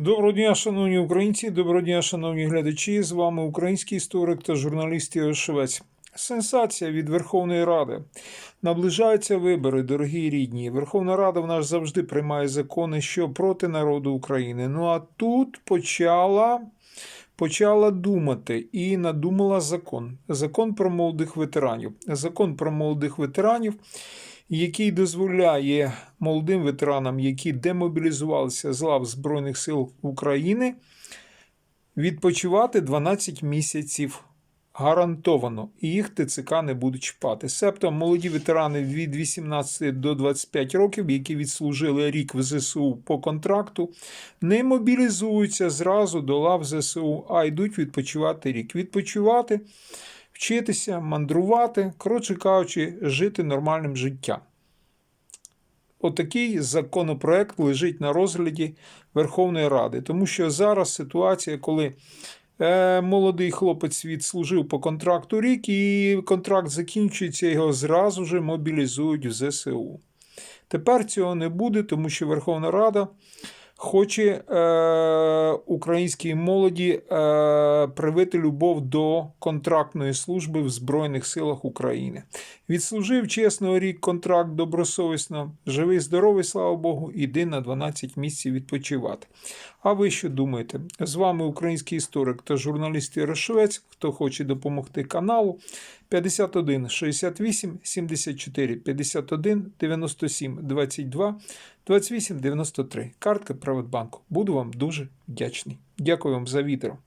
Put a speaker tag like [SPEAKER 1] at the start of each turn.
[SPEAKER 1] Доброго дня, шановні українці, доброго дня, шановні глядачі. З вами український історик та журналіст Ігор Швець. Сенсація від Верховної Ради. Наближаються вибори, дорогі рідні. Верховна Рада в нас завжди приймає закони, що проти народу України. Ну а тут почала, почала думати і надумала закон. Закон про молодих ветеранів. Закон про молодих ветеранів який дозволяє молодим ветеранам, які демобілізувалися з лав Збройних сил України, відпочивати 12 місяців гарантовано, і їх ТЦК не будуть чіпати. Себто молоді ветерани від 18 до 25 років, які відслужили рік в ЗСУ по контракту, не мобілізуються зразу до лав ЗСУ, а йдуть відпочивати рік. Відпочивати вчитися, мандрувати, коротше кажучи, жити нормальним життям. Отакий законопроект лежить на розгляді Верховної Ради, тому що зараз ситуація, коли молодий хлопець відслужив по контракту рік, і контракт закінчується, його зразу ж мобілізують в ЗСУ. Тепер цього не буде, тому що Верховна Рада хоче е, українській молоді е, привити любов до контрактної служби в Збройних силах України. Відслужив чесно рік контракт добросовісно, живий, здоровий, слава Богу, іди на 12 місяців відпочивати. А ви що думаєте? З вами український історик та журналіст Ярошовець. Хто хоче допомогти каналу 51 68 74 51 97 22 28 93. Картка Приватбанку. Буду вам дуже вдячний. Дякую вам за відео.